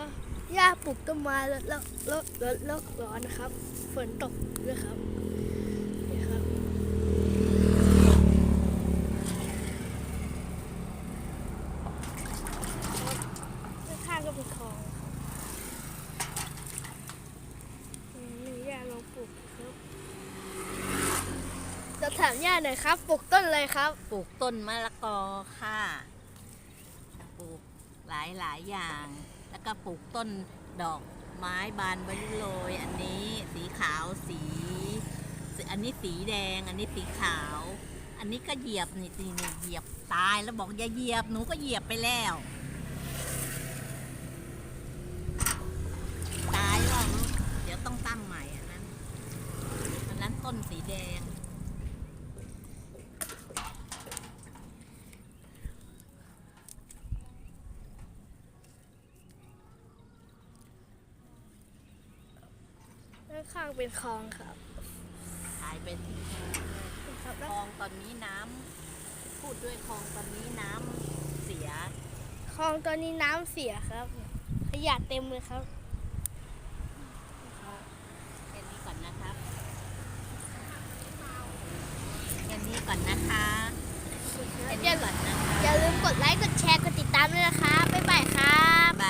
ครับย่าปลูกต้นไม้แล้วแล้วแล้วแล้วแล้วร้อนนะครับ ฝนตกด้วยครับนี่ครับ ข้างๆก็เป็นคลองครับอืมย่าลองปลูกครับจะถามย่าหน่อยครับ ปลูกต้นอะไรครับ ปลูกต้นมะละกอค่ะ ปลูกหลายหลายอย่าง แล้วก็ปลูกต้นดอกไม้บานบริโรยอันนี้สีขาวสี อันนี้สีแดง อันนี้สีขาว อันนี้ก็เหยียบนี่นี่นี่เหยียบตายแล้วบอกอย่าเหยียบหนูก็เหยียบไปแล้ว ตายว่าเดี๋ยวต้องตั้งใหม่อันนั้นอันนั้นต้นสีแดง ข้างๆเป็นคลองครับขายเป็นครับคแล้วลองตอนนี้น้ำพูดด้วยคลองตอนนี้น้ำเสีย คลองตอนนี้น้ำเสียครับ ขยะเต็มเลยครับ แค่นี้ก่อนนะครับแค่นี้ก่อนนะ